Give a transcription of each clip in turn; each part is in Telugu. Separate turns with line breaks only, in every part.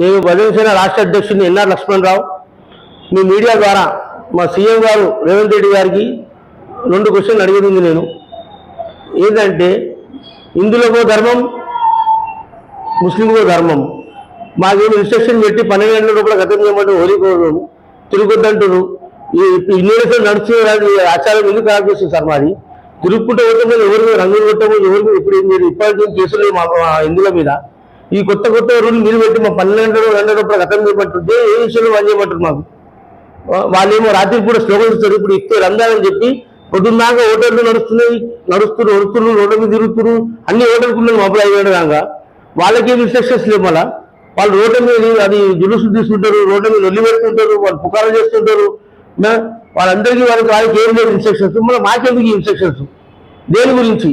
నేను భజనసేన రాష్ట్ర అధ్యక్షుడిని ఎన్ఆర్ లక్ష్మణరావు. మీ మీడియా ద్వారా మా సీఎం గారు రేవంత్ రెడ్డి గారికి రెండు క్వశ్చన్లు అడిగింది నేను. ఏంటంటే హిందులకో ధర్మం ముస్లింలకు ధర్మం. మాకేమి ఇన్స్ట్రక్షన్ పెట్టి పన్నెండు గంటల రూపాయలు గతం చేయమంటే ఓడిపోవడం తిరుగుద్దంటారు ఈ ఇన్ని రోజులు ఆచారం ఎందుకు ఖరాబ్ చేస్తుంది సార్ మాది తిరుగుకుంటూ పోతే ఎవరు రంగులు కొట్టము ఎవరికి ఇప్పుడు మీరు ఇప్పటికీ కేసులు మా ఇందుల మీద. ఈ కొత్త కొత్త రూల్ మీరు పెట్టి మా పన్నెండు రెండు రూపాయలు గతం చేయబట్టుంటే ఏ విషయంలో పని చేయమంటారు మాకు? వాళ్ళేమో రాత్రి కూడా స్లోగన్స్ ఇస్తారు ఇప్పుడు ఇస్తే రందాలని చెప్పి పొద్దున్నాక హోటళ్ళు నడుస్తున్నాయి నడుస్తున్నారు నడుస్తున్నారు రోడ్ల మీద తిరుగుతున్నారు. అన్ని హోటల్కున్నారు మొబైల్ అయ్యాడు దాకా వాళ్ళకి ఇన్స్ట్రక్షన్స్ లేవు మళ్ళా. వాళ్ళు రోడ్ల మీద అది జులుసు తీసుకుంటారు రోడ్ల మీద ఒల్లి పెడుతుంటారు వాళ్ళు పుకారం చేస్తుంటారు. వాళ్ళందరికీ వాళ్ళకి వాళ్ళకి ఏం లేదు ఇన్స్ట్రక్షన్స్ మళ్ళీ మాకెందుకు ఇన్స్ట్రక్షన్స్ దేని గురించి?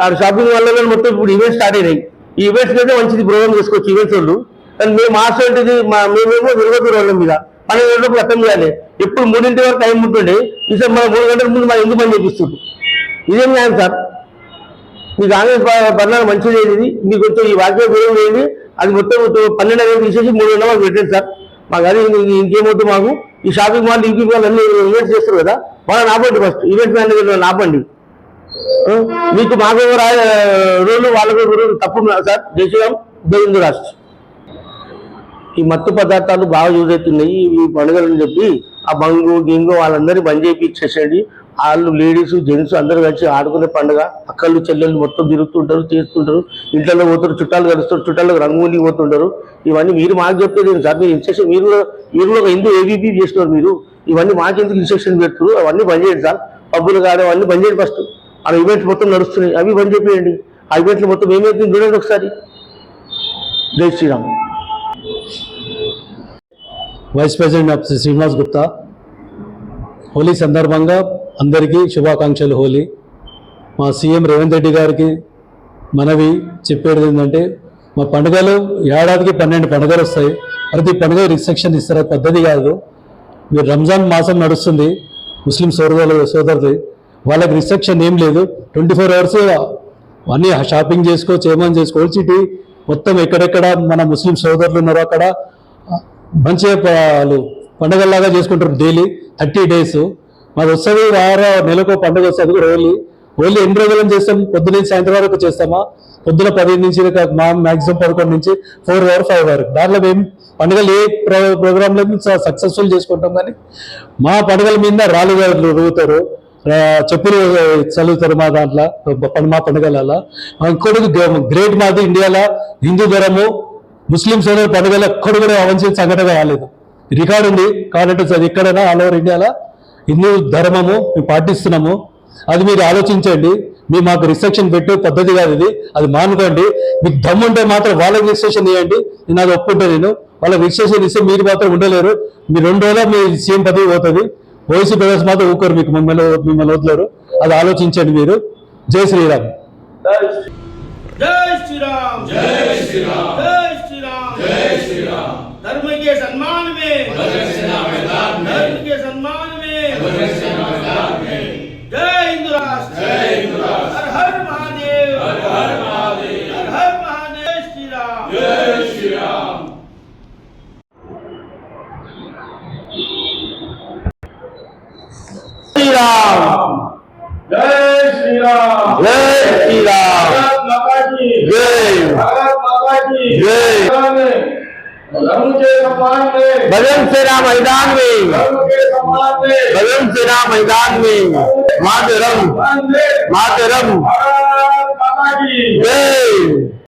ఆ, షాపింగ్ వల్ల మొత్తం ఇప్పుడు ఇవే స్టార్ట్ అయినాయి. ఈ ఈవెంట్స్ అయితే మంచిది ప్రోగ్రామ్ చేసుకోవచ్చు ఈవెంట్స్ వాళ్ళు. కానీ మేము మాసేంటిది మా మేమేమో విరగదు రోడ్ల మీద పన్నెండు గంటలకు అర్థం చేయాలి. ఎప్పుడు మూడింటి వరకు టైం ఉంటుండే. ఈసారి మన మూడు గంటల ముందు మా ఎందుకు పని చేపిస్తుంది ఇదేం న్యాయం సార్? మీ కాంగ్రెస్ పరిణామం మంచిది ఏది మీకు కొంచెం ఈ వాక్యం విలువ చేయండి అది మొత్తం పన్నెండు గంటలు తీసేసి మూడు గంటల మాకు పెట్టండి సార్. మాకు అది ఇంకేమవుతుంది మాకు. ఈ షాపింగ్ మాల్ ఇంకీ మాల్ అన్ని ఈవెంట్స్ చేస్తారు కదా. వాళ్ళని ఆపండి ఫస్ట్ ఈవెంట్ మేనేజర్ ఆపండి. మీకు మాకు రూలు వాళ్ళకు రూలు తప్పు సార్ దేశం శ్రీరామ్ రాష్ట్ర. ఈ మత్తు పదార్థాలు బాగా యూజ్ అవుతున్నాయి ఈ పండుగలని అని చెప్పి ఆ బంగు గింగు వాళ్ళందరినీ బంద్ చేపి ఇచ్చేసేయండి వాళ్ళు లేడీస్ జెంట్స్ అందరు కలిసి ఆడుకునే పండుగ. అక్కలు చెల్లెళ్ళు మొత్తం తిరుగుతుంటారు చేస్తుంటారు ఇంట్లో పోతారు చుట్టాలు కలుస్తారు చుట్టాలకు రంగులి పోతుంటారు. ఇవన్నీ మీరు మాకు చెప్పేది సార్ మీరు ఇన్స్ట్రక్షన్ మీరు కూడా- మీరు కూడా ఒక హిందూ ఏబీపీ చేస్తున్నారు మీరు. ఇవన్నీ మాకెందుకు ఇన్స్ట్రక్షన్ పెడుతున్నారు? అవన్నీ బంద్ చేయండి సార్. పబ్బులు కాదు అవన్నీ బంద్ చేయండి ఫస్ట్ ఆ ఈవెంట్స్ మొత్తం నడుస్తున్నాయి. అవి బంద్ చెప్పేయండి ఆ ఈవెంట్లు మొత్తం ఏమైతుంది చూడండి ఒకసారి. జై
Shri Ram. Vice president of Shri Srinivas Gupta Holi సందర్భంగా అందరికీ శుభాకాంక్షలు హోలీ. మా సీఎం రేవంత్ రెడ్డి గారికి మనవి చెప్పేది ఏంటంటే మా పండుగలు ఏడాదికి పన్నెండు పండుగలు వస్తాయి. ప్రతి పండుగ రిస్ట్రిక్షన్ ఇస్తారు? పద్ధతి కాదు. మీరు రంజాన్ మాసం నడుస్తుంది. ముస్లిం సోదరులు సోదరుది వాళ్ళకి రిస్ట్రిక్షన్ ఏం లేదు. ట్వంటీ ఫోర్ అవర్స్ అన్నీ షాపింగ్ చేసుకోవచ్చు ఏమని చేసుకోవచ్చు ఇటు మొత్తం ఎక్కడెక్కడ మన ముస్లిం సోదరులు ఉన్నారో అక్కడ మంచిగా వాళ్ళు పండగల్లాగా చేసుకుంటారు డైలీ థర్టీ డేస్ మాది వస్తుంది వారం నెలకు పండుగ వస్తుంది కూడా హోలీ హోలీ ఎన్ని రోజులను చేస్తాం పొద్దున నుంచి సాయంత్రం వరకు చేస్తామా? పొద్దున పదిహేను నుంచి మా మ్యాక్సిమం పదకొండు నుంచి ఫోర్ అవర్ ఫైవ్ అవర్ దాంట్లో మేము పండుగలు ఏ ప్రో ప్రోగ్రాంలో సక్సెస్ఫుల్ చేసుకుంటాం కానీ మా పండుగల మీద రాళ్ళు రుగుతారు చెప్పులు చదువుతారు మా దాంట్లో ప- మా పండుగలలో ఇంకోటి గ్రేట్ మాది ఇండియాలో హిందూ ధర్మము ముస్లిం సోదరు పండుగలో ఎక్కడ కూడా అవంచిన సంఘటన రాలేదు. రికార్డు ఉంది కాబట్టి అది ఎక్కడైనా ఆల్ ఓవర్ ఇండియాలో హిందూ ధర్మము మేము పాటిస్తున్నాము. అది మీరు ఆలోచించండి. మీ మాకు రిస్ట్రిక్షన్ పెట్టే పద్ధతి కాదు ఇది. అది మానుకోండి. మీకు దమ్ముంటే మాత్రం వాళ్ళకి రిజిస్ట్రేషన్ ఇవ్వండి నేను అది ఒప్పుకుంటా నేను. వాళ్ళకి రిజిస్ట్రేషన్ ఇస్తే మీరు మాత్రం ఉండలేరు. మీ రెండు రోజుల మీ సీఎం పదవి పోతుంది. ఓసీ బ్రదర్స్ మాత్రం ఊరుకోరు మీకు మిమ్మల్ని మిమ్మల్ని వదలరు అది ఆలోచించండి మీరు జై శ్రీరామ్
जय श्री राम जय श्री राम जय श्री राम जय श्री राम धर्म के सम्मान में धर्म के सम्मान में जय हिंदू राष्ट्र जय हिंदू राष्ट्र শ্রীরাম জয় শ্রীরাম জয় শ্রীরাম জয় জয় भजन से राम
मैदान में भजन से राम मैदान में मातरम मातरम जय